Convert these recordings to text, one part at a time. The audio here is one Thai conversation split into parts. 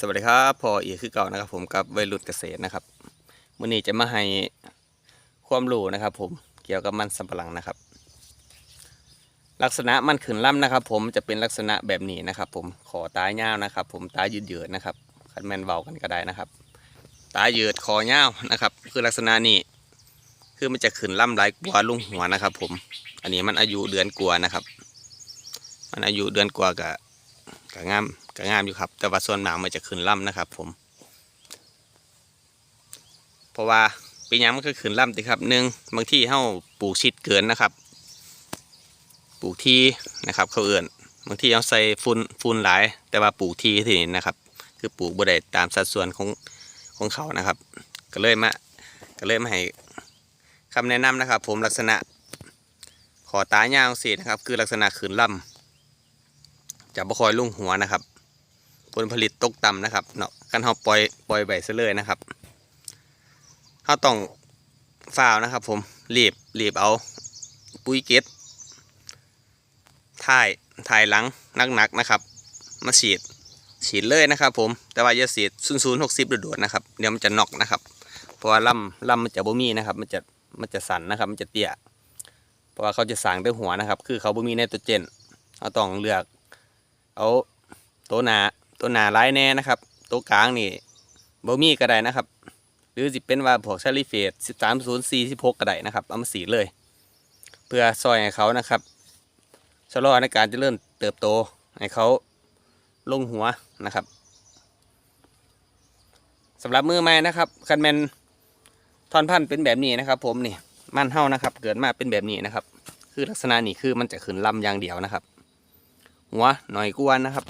สวัสดีครับพออีกคือเก่านะครับ ผมกับวัยรุ่นเกษตรนะครับวันนี้จะมาให้ความรู้นะครับ ผมเกี่ยวกับมันสำปะหลังนะครับ ลักษณะมันขืนล่ำนะครับ ผมจะเป็นลักษณะแบบนี้นะครับ ผมขอตายยาวนะครับ ผมตายืดเยืดนะครับคันแมนเบากันก็ได้นะครับ ตายืดคอยาวนะครับ คือลักษณะนี้คือมันจะขืนล่ำหลายกว่าลุงหัวนะครับ ผม อันนี้มันอายุเดือนกว่านะครับ มันอายุเดือนกว่ากับ ก็งามก็งามอยู่ครับ แต่ว่าส่วนหมากมันจะขึ้นล่ำนะครับ ผม เพราะว่าปีนี้มันก็ขึ้นล่ำติครับหนึ่งบางที่เฮาปลูกชิดเกินนะครับ ปลูกที่นะครับ เขาเอื่นบางที่เอาใส่ฟุนฟุนหลาย แต่ว่าปลูกที่ที่นี่นะครับ คือปลูกบ่ได้ตามสัดส่วนของของเขานะครับ ก็เลยมาก็เลยมาให้คำแนะนำนะครับ ผมลักษณะขอตายาวสินะครับ คือลักษณะขืนล่ำ จะบ่คอยลุ่งหัวนะครับ ผลผลิตตกต่ำนะครับเนาะกันเฮาปล่อยปล่อยใบซะเลยนะครับเฮาต้องฝ้าวนะครับ ผมรีบรีบเอา ปุ๋ยเก็ดถ่ายถ่ายหลังหนักๆนะครับ มาฉีดฉีดเลยนะครับ ผมแต่ว่าอย่าฉีดศูนย์ศูนย์หกสิบโดดๆนะครับเดี๋ยวมันจะนอกนะครับเพราะว่าลำลำมันจะบ่มีนะครับ มันจะมันจะสั่นนะครับ มันจะเตี้ยเพราะว่าเขาจะสางด้วยหัวนะครับ คือเขาบ่มีไนโตรเจนเราต้องเลือก เอาตัวหนาตัวหนาไร้แน่นะครับ ตัวกลางนี่บ่มีก็ได้นะครับ หรือสิเป็นว่าพวกชาลิเฟสสิบสามศูนย์สี่สิบหกก็ได้นะครับเอามาสีเลย เพื่อซอยให้เขานะครับชะลอในการจะเริญเติบโตให้เขาลงหัวนะครับสำหรับมือใหม่นะครับคันแมนทอนพันเป็นแบบนี้นะครับ ผมนี่มันเท่านะครับ เกิดมาเป็นแบบนี้นะครับ คือลักษณะนี้คือมันจะขึ้นลำอย่างเดียวนะครับ หัวหน่อยกวนนะครับ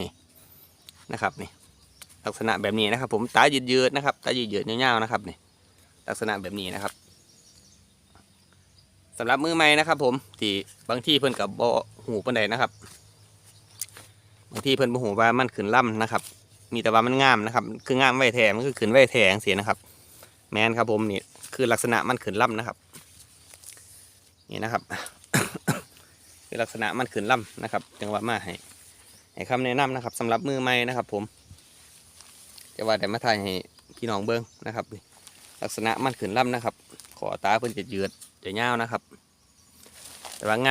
นี่นะครับนี่ลักษณะแบบนี้นะครับ ผมตายืดยืดๆนะครับตายืดยืดๆยาวๆนะครับนี่ลักษณะแบบนี้นะครับสำหรับมือใหม่นะครับ ผมที่บางที่เพิ่นกับบ่หูปานใดนะครับ บางที่เพิ่นบ่หูว่ามันขึ้นล่ำนะครับ มีแต่ว่ามันงามนะครับ คืองามไว้แทมันคือขึ้นไว้แทงเสียนะครับ แมนครับผมนี่คือลักษณะมันขึ้นล่ำนะครับ นี่นะครับ คือลักษณะมันขืนล่ำนะครับ จังหวะมาให้ให้คำแนะนำนะครับสำหรับมือใหม่นะครับ ผมจะว่าแต่มาถ่ายให้พี่น้องเบิ้งนะครับ ลักษณะมันขืนล่ำนะครับ ขอตาเพิ่นจะยืดจะยาวนะครับ แต่ว่างาม